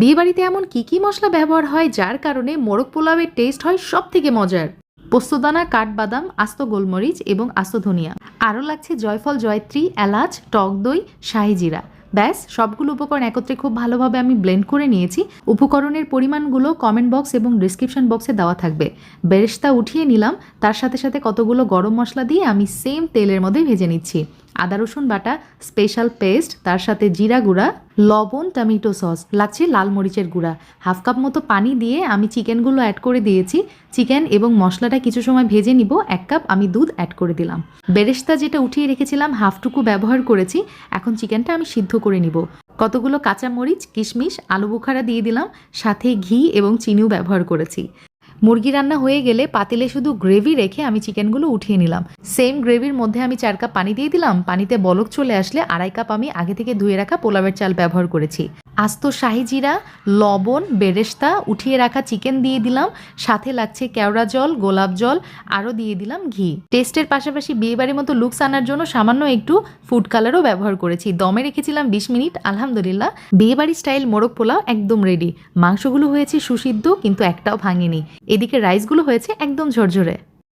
বিয়েবাড়িতে এমন কি কি মশলা ব্যবহার হয় যার কারণে মোরগ পোলাওয়ের টেস্ট হয় সব থেকে মজার? পোস্তদানা, কাঠবাদাম, আস্ত গোলমরিচ এবং আস্ত ধনিয়া। আরও লাগছে জয়ফল, জয়ত্রী, এলাচ, টক দই, শাহি জিরা। ব্যাস, সবগুলো উপকরণ একত্রে খুব ভালোভাবে আমি ব্লেন্ড করে নিয়েছি। উপকরণের পরিমাণগুলো কমেন্ট বক্স এবং ডিসক্রিপশন বক্সে দেওয়া থাকবে। বেরেস্তা উঠিয়ে নিলাম। তার সাথে সাথে কতগুলো গরম মশলা দিয়ে আমি সেম তেলের মধ্যে ভেজে নিচ্ছি। আদা, রসুন বাটা স্পেশাল পেস্ট তার সাথে জিরা গুঁড়া, লবণ, টমেটো সস লাগছে লাল মরিচের গুঁড়া। হাফ কাপ মতো পানি দিয়ে আমি চিকেনগুলো অ্যাড করে দিয়েছি। চিকেন এবং মশলাটা কিছু সময় ভেজে নিব। এক কাপ আমি দুধ অ্যাড করে দিলাম। বেরেস্তা যেটা উঠিয়ে রেখেছিলাম হাফটুকু ব্যবহার করেছি। এখন চিকেনটা আমি সিদ্ধ করে নিব। কতগুলো কাঁচা মরিচ কিশমিশ, আলু বুখারা দিয়ে দিলাম। সাথে ঘি এবং চিনিও ব্যবহার করেছি। মুরগি রান্না হয়ে গেলে পাতিলে শুধু গ্রেভি রেখে আমি চিকেনগুলো উঠিয়ে নিলাম। সেম গ্রেভির মধ্যে আমি চার কাপ পানি দিয়ে দিলাম। পানিতে বলক চলে আসলে আড়াই কাপ আমি আগে থেকে ধুয়ে রাখা পোলাওয়ের চাল ব্যবহার করেছি। আস্ত শাহি জিরা, লবণ, বেরেস্তা, উঠিয়ে রাখা চিকেন দিয়ে দিলাম। সাথে লাগছে কেওড়া জল, গোলাপ জল, আরও দিয়ে দিলাম ঘি। টেস্টের পাশাপাশি বিয়েবাড়ির মতো লুকস আনার জন্য সামান্য একটু ফুড কালারও ব্যবহার করেছি। দমে রেখেছিলাম বিশ মিনিট, আলহামদুলিল্লাহ। বিয়েবাড়ি স্টাইল মোরগ পোলাও একদম রেডি মাংসগুলো হয়েছে সুসিদ্ধ, কিন্তু একটাও ভাঙেনি। এদিকে রাইসগুলো হয়েছে একদম ঝরঝরে।